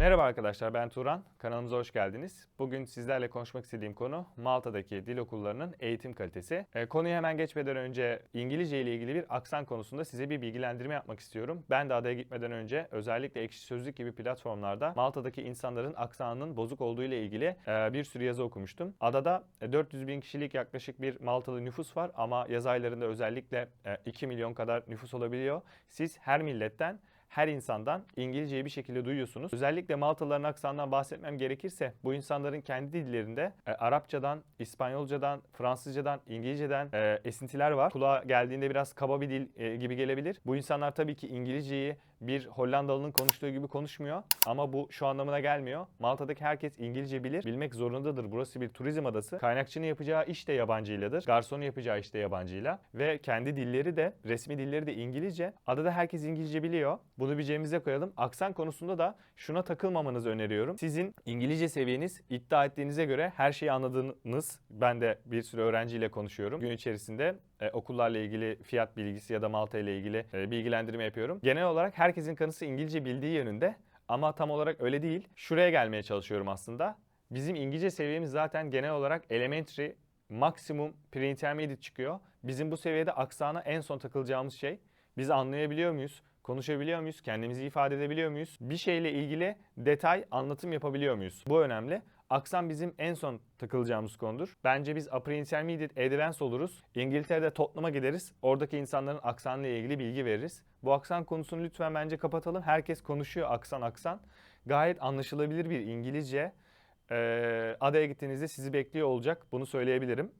Merhaba arkadaşlar ben Turan. Kanalımıza hoş geldiniz. Bugün sizlerle konuşmak istediğim konu Malta'daki dil okullarının eğitim kalitesi. E, konuya hemen geçmeden önce İngilizce ile ilgili bir aksan konusunda size bir bilgilendirme yapmak istiyorum. Ben de adaya gitmeden önce özellikle Ekşi Sözlük gibi platformlarda Malta'daki insanların aksanının bozuk olduğu ile ilgili e, bir sürü yazı okumuştum. Adada e, 400 bin kişilik yaklaşık bir Maltalı nüfus var ama yaz aylarında özellikle e, 2 milyon kadar nüfus olabiliyor. Siz her milletten her insandan İngilizceyi bir şekilde duyuyorsunuz. Özellikle Maltalıların aksanından bahsetmem gerekirse bu insanların kendi dillerinde e, Arapçadan, İspanyolcadan, Fransızcadan, İngilizceden e, esintiler var. Kulağa geldiğinde biraz kaba bir dil e, gibi gelebilir. Bu insanlar tabii ki İngilizceyi bir Hollandalı'nın konuştuğu gibi konuşmuyor ama bu şu anlamına gelmiyor. Malta'daki herkes İngilizce bilir, bilmek zorundadır. Burası bir turizm adası. Kaynakçının yapacağı iş de yabancıyladır. Garsonun yapacağı iş de yabancıyla ve kendi dilleri de, resmi dilleri de İngilizce. Adada herkes İngilizce biliyor. Bunu bir cebimize koyalım. Aksan konusunda da şuna takılmamanızı öneriyorum. Sizin İngilizce seviyeniz iddia ettiğinize göre her şeyi anladığınız, ben de bir sürü öğrenciyle konuşuyorum. Gün içerisinde e, okullarla ilgili fiyat bilgisi ya da Malta ile ilgili e, bilgilendirme yapıyorum. Genel olarak herkesin kanısı İngilizce bildiği yönünde ama tam olarak öyle değil. Şuraya gelmeye çalışıyorum aslında. Bizim İngilizce seviyemiz zaten genel olarak elementary, maksimum pre-intermediate çıkıyor. Bizim bu seviyede aksana en son takılacağımız şey. Biz anlayabiliyor muyuz? Konuşabiliyor muyuz? Kendimizi ifade edebiliyor muyuz? Bir şeyle ilgili detay anlatım yapabiliyor muyuz? Bu önemli. Aksan bizim en son takılacağımız konudur. Bence biz Upper Intermediate Advanced oluruz. İngiltere'de Tottenham'a gideriz. Oradaki insanların aksanla ilgili bilgi veririz. Bu aksan konusunu lütfen bence kapatalım. Herkes konuşuyor aksan aksan. Gayet anlaşılabilir bir İngilizce. Ee, adaya gittiğinizde sizi bekliyor olacak. Bunu söyleyebilirim.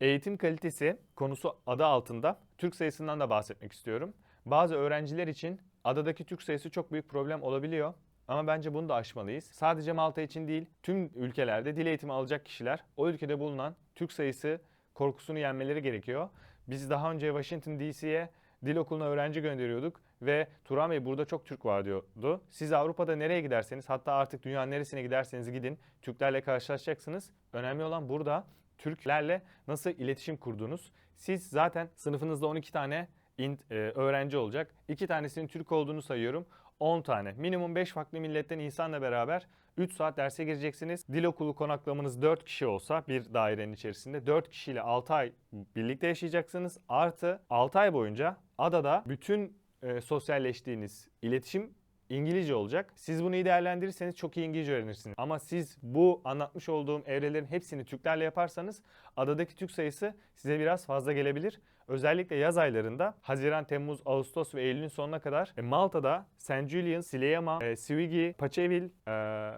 Eğitim kalitesi konusu adı altında Türk sayısından da bahsetmek istiyorum. Bazı öğrenciler için adadaki Türk sayısı çok büyük problem olabiliyor. Ama bence bunu da aşmalıyız. Sadece Malta için değil, tüm ülkelerde dil eğitimi alacak kişiler o ülkede bulunan Türk sayısı korkusunu yenmeleri gerekiyor. Biz daha önce Washington DC'ye dil okuluna öğrenci gönderiyorduk ve Turan Bey burada çok Türk var diyordu. Siz Avrupa'da nereye giderseniz hatta artık dünyanın neresine giderseniz gidin Türklerle karşılaşacaksınız. Önemli olan burada Türklerle nasıl iletişim kurduğunuz. Siz zaten sınıfınızda 12 tane int- e, öğrenci olacak. 2 tanesinin Türk olduğunu sayıyorum. 10 tane. Minimum 5 farklı milletten insanla beraber 3 saat derse gireceksiniz. Dil okulu konaklamanız 4 kişi olsa bir dairenin içerisinde 4 kişiyle 6 ay birlikte yaşayacaksınız. Artı 6 ay boyunca adada bütün e, sosyalleştiğiniz iletişim İngilizce olacak. Siz bunu iyi değerlendirirseniz çok iyi İngilizce öğrenirsiniz. Ama siz bu anlatmış olduğum evrelerin hepsini Türklerle yaparsanız adadaki Türk sayısı size biraz fazla gelebilir. Özellikle yaz aylarında Haziran, Temmuz, Ağustos ve Eylül'ün sonuna kadar e, Malta'da St. Julian, Sliema, e, Swigi, Paçevil, e,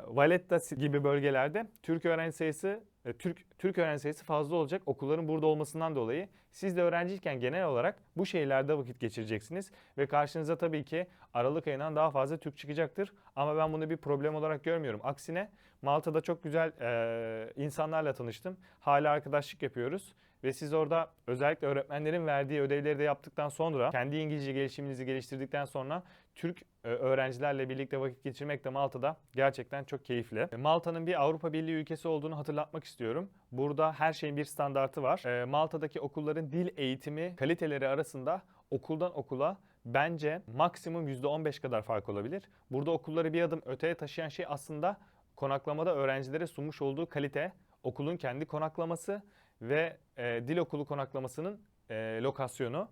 Valletta gibi bölgelerde Türk öğrenci sayısı e, Türk Türk öğrenci sayısı fazla olacak okulların burada olmasından dolayı. Siz de öğrenciyken genel olarak bu şehirlerde vakit geçireceksiniz ve karşınıza tabii ki Aralık ayından daha fazla Türk çıkacaktır. Ama ben bunu bir problem olarak görmüyorum. Aksine Malta'da çok güzel e, insanlarla tanıştım. Hala arkadaşlık yapıyoruz ve siz orada özellikle öğretmenlerin verdiği ödevleri de yaptıktan sonra kendi İngilizce gelişiminizi geliştirdikten sonra Türk e, öğrencilerle birlikte vakit geçirmek de Malta'da gerçekten çok keyifli. E, Malta'nın bir Avrupa Birliği ülkesi olduğunu hatırlatmak istiyorum. Burada her şeyin bir standartı var. E, Malta'daki okulların dil eğitimi kaliteleri arasında okuldan okula bence maksimum %15 kadar fark olabilir. Burada okulları bir adım öteye taşıyan şey aslında konaklamada öğrencilere sunmuş olduğu kalite, okulun kendi konaklaması ve e, dil okulu konaklamasının e, lokasyonu.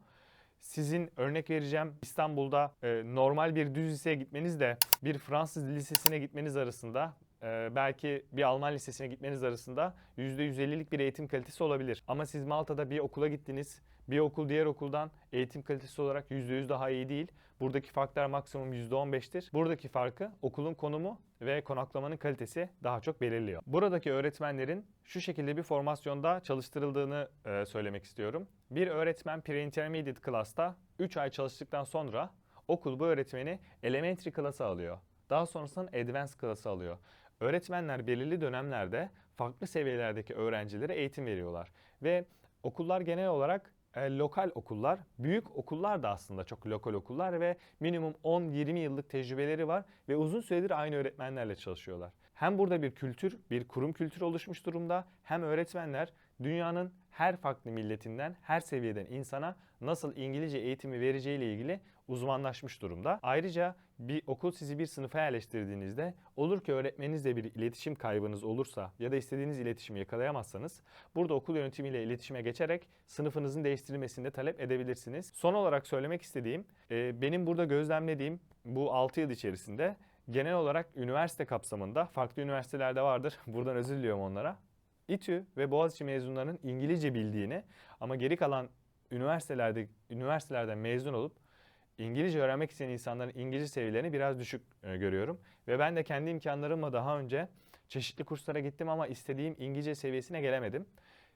Sizin örnek vereceğim İstanbul'da e, normal bir düz liseye gitmenizle bir Fransız lisesine gitmeniz arasında e, belki bir Alman lisesine gitmeniz arasında %150'lik bir eğitim kalitesi olabilir. Ama siz Malta'da bir okula gittiniz. Bir okul diğer okuldan eğitim kalitesi olarak %100 daha iyi değil. Buradaki farklar maksimum %15'tir. Buradaki farkı okulun konumu ve konaklamanın kalitesi daha çok belirliyor. Buradaki öğretmenlerin şu şekilde bir formasyonda çalıştırıldığını e, söylemek istiyorum. Bir öğretmen pre-intermediate class'ta 3 ay çalıştıktan sonra okul bu öğretmeni elementary class'a alıyor. Daha sonrasında advanced class'a alıyor. Öğretmenler belirli dönemlerde farklı seviyelerdeki öğrencilere eğitim veriyorlar. Ve okullar genel olarak e, lokal okullar, büyük okullar da aslında çok lokal okullar ve minimum 10-20 yıllık tecrübeleri var ve uzun süredir aynı öğretmenlerle çalışıyorlar. Hem burada bir kültür, bir kurum kültürü oluşmuş durumda hem öğretmenler dünyanın her farklı milletinden, her seviyeden insana nasıl İngilizce eğitimi vereceğiyle ilgili uzmanlaşmış durumda. Ayrıca bir okul sizi bir sınıfa yerleştirdiğinizde olur ki öğretmeninizle bir iletişim kaybınız olursa ya da istediğiniz iletişimi yakalayamazsanız burada okul yönetimiyle iletişime geçerek sınıfınızın değiştirilmesini de talep edebilirsiniz. Son olarak söylemek istediğim e, benim burada gözlemlediğim bu 6 yıl içerisinde genel olarak üniversite kapsamında farklı üniversitelerde vardır. Buradan özür diliyorum onlara. İTÜ ve Boğaziçi mezunlarının İngilizce bildiğini ama geri kalan üniversitelerde üniversitelerden mezun olup İngilizce öğrenmek isteyen insanların İngilizce seviyelerini biraz düşük e, görüyorum. Ve ben de kendi imkanlarımla daha önce çeşitli kurslara gittim ama istediğim İngilizce seviyesine gelemedim.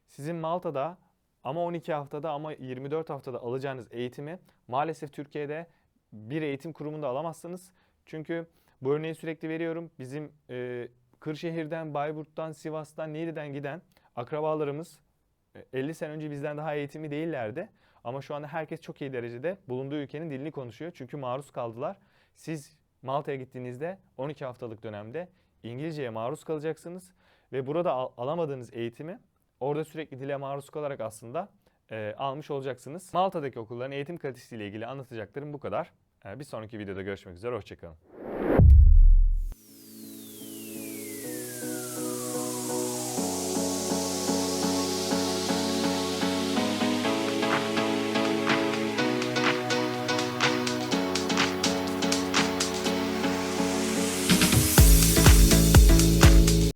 Sizin Malta'da ama 12 haftada ama 24 haftada alacağınız eğitimi maalesef Türkiye'de bir eğitim kurumunda alamazsınız. Çünkü bu örneği sürekli veriyorum. Bizim e, Kırşehir'den, Bayburt'tan, Sivas'tan, Niğde'den giden akrabalarımız e, 50 sene önce bizden daha eğitimli değillerdi. Ama şu anda herkes çok iyi derecede bulunduğu ülkenin dilini konuşuyor. Çünkü maruz kaldılar. Siz Malta'ya gittiğinizde 12 haftalık dönemde İngilizceye maruz kalacaksınız. Ve burada al- alamadığınız eğitimi orada sürekli dile maruz kalarak aslında e, almış olacaksınız. Malta'daki okulların eğitim kalitesiyle ilgili anlatacaklarım bu kadar. E, bir sonraki videoda görüşmek üzere. Hoşçakalın.